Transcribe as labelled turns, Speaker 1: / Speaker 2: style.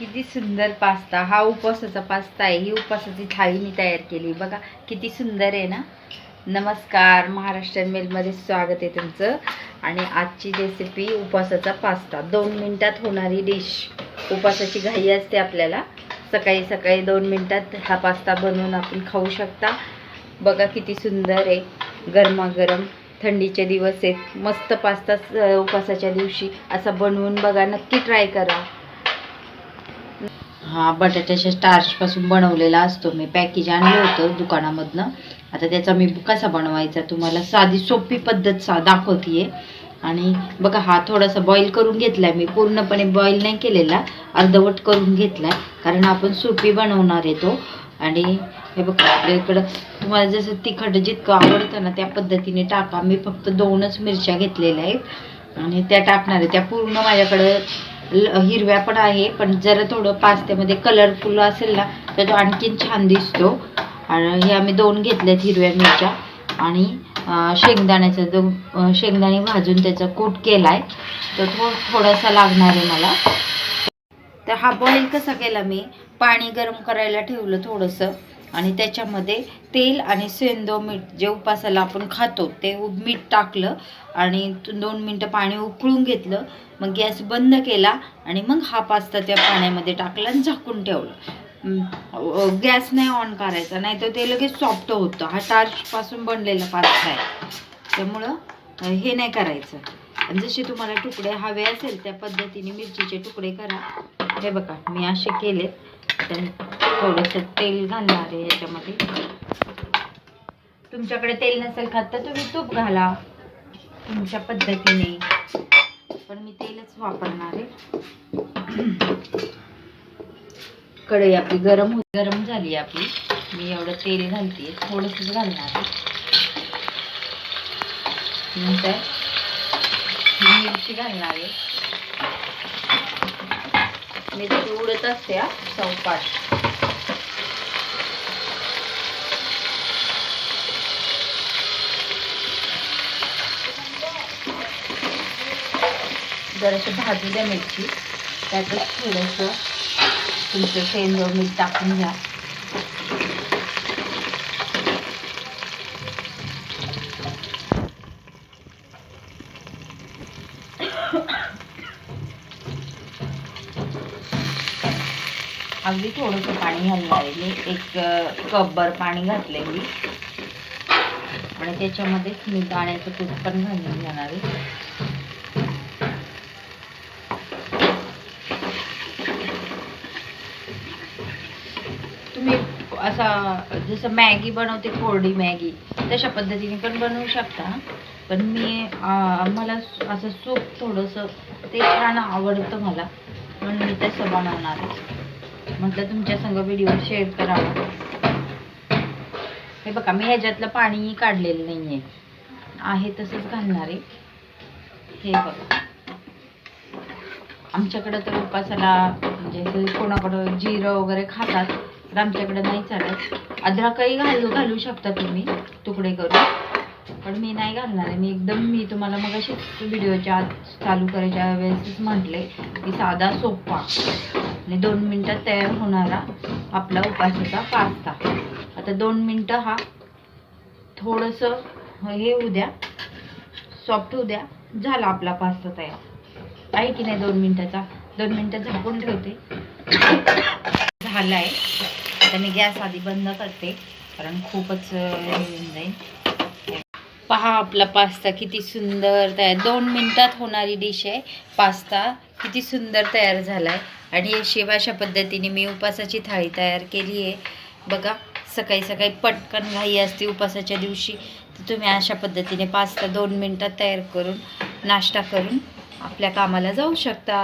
Speaker 1: किती सुंदर पास्ता हा उपवासाचा पास्ता आहे ही उपवासाची थाळी मी तयार केली बघा किती सुंदर आहे ना? नमस्कार महाराष्ट्र मेलमध्ये स्वागत आहे तुमचं. आणि आजची रेसिपी उपवासाचा पास्ता. दोन मिनटात होणारी डिश उपवासाची घाई असते आपल्याला. सकाळी सकाळी दोन मिनटात हा पास्ता बनवून आपण खाऊ शकता. बघा किती सुंदर आहे. गरमागरम थंडीचे दिवस आहेत. मस्त पास्ता उपवासाच्या दिवशी असा बनवून बघा. नक्की ट्राय करा. हा बटाट्याच्या स्टार्चपासून बनवलेला असतो. मी पॅकेज आणलं होतं दुकानामधनं. आता त्याचा मी कसा बनवायचा तुम्हाला साधी सोपी पद्धत सा दाखवतीये. आणि बघा हा थोडासा बॉईल करून घेतलाय. मी पूर्णपणे बॉईल नाही केलेला अर्धवट करून घेतलाय. कारण आपण सोपी बनवणार आहे तो. आणि हे बघा आपल्या इकडं तुम्हाला जसं तिखट जितकं आवडतं ना त्या पद्धतीने टाका. मी फक्त दोनच मिरच्या घेतलेल्या आहेत. आणि त्या टाकणार आहे. त्या पूर्ण माझ्याकडं हिरव्या पण आहे पण जरा थोडं पास्त्यामध्ये कलरफुल असेल ना तर तो आणखीन छान दिसतो. आणि हे आम्ही दोन घेतल्यात हिरव्या मिरच्या. आणि शेंगदाण्याचा जो शेंगदाणे भाजून त्याचा कूट केला आहे तो थोडासा लागणार आहे मला. तर हा बॉईल कसा केला मी? पाणी गरम करायला ठेवलं थोडंसं. आणि त्याच्यामध्ये तेल आणि सेंदो मीठ जे उपासाला आपण खातो ते मीठ टाकलं आणि दोन मिनटं पाणी उकळून घेतलं मग गॅस बंद केला आणि मग हा पास्ता त्या पाण्यामध्ये टाकला आणि झाकून ठेवलं. गॅस नाही ऑन करायचा नाही तर ते लगेच सॉफ्ट होतं. हा टार्चपासून बनलेला पास्ता आहे. त्यामुळं हे नाही करायचं. आणि जसे तुम्हाला तुकडे हवे असेल त्या पद्धतीने मिरचीचे तुकडे करा. हे बघा मी असे केलेत. थोडंसं तेल घालणार आहे याच्यामध्ये. तुमच्याकडे तेल नसेल खात तर तुम्ही तूप घाला. तुमच्या पद्धतीने. पण मी तेलच वापरणार आहे. कढई आपली गरम हो गरम झाली आपली. मी एवढं तेल घालते. थोडंसंच घालणार आहे. नंतर मिरची घालणार आहे. मिरची उडत असते हा चौपाट. जरासं भाजू द्या मिरची. त्यातच थोडंसं तुमचं शेंदव मीठ टाकून घ्या. अगदी थोडंसं पाणी घालणार आहे. मी एक कपभर पाणी घातलंय मी. आणि त्याच्यामध्येच मी दाण्याचं तूप पण घालून घेणार आहे. तुम्ही असा जसं मॅगी बनवते कोरडी मॅगी तशा पद्धतीने पण बनवू शकता. पण मी मला असं सूप थोडंसं ते छान आवडतं मला. म्हणून मी तसं बनवणार आहे. म्हटलं तुमच्या संग व्हिडिओ शेअर करावा. हे बघा मी ह्याच्यातलं पाणीही काढलेलं नाही आहे आहे तसंच घालणार आहे. हे बघा. आमच्याकडं तर उपासाला म्हणजे कोणाकडं जिरं वगैरे खातात तर आमच्याकडं नाही चालत. अद्रकही घालू घालू शकता तुम्ही तुकडे करून. पण मी नाही घालणार आहे. मी एकदम मी तुम्हाला मग अशी व्हिडिओच्या आत चालू करायच्या वेळेसच म्हटले की साधा सोपा. आणि दोन मिनटात तयार होणारा आपला उपासाचा पास्ता. आता दोन मिनटं हा थोडंसं हे होऊ द्या सॉफ्ट होऊ द्या झाला आपला पास्ता तयार. आहे की नाही दोन मिनटाचा? दोन मिनटं झाकून ठेवते. झाला आहे आता मी गॅस आधी बंद करते कारण खूपच येऊन जाईल. पहा आपला पास्ता किती सुंदर तयार. दोन मिनटात होणारी डिश आहे पास्ता. किती सुंदर तयार झाला आहे आणि शेवा अशा पद्धतीने मी उपासाची थाळी तयार केली आहे. बघा सकाळी सकाळी पटकन घाई असते उपासाच्या दिवशी. तर तुम्ही अशा पद्धतीने पास्ता दोन मिनटात तयार करून नाश्ता करून आपल्या कामाला जाऊ शकता.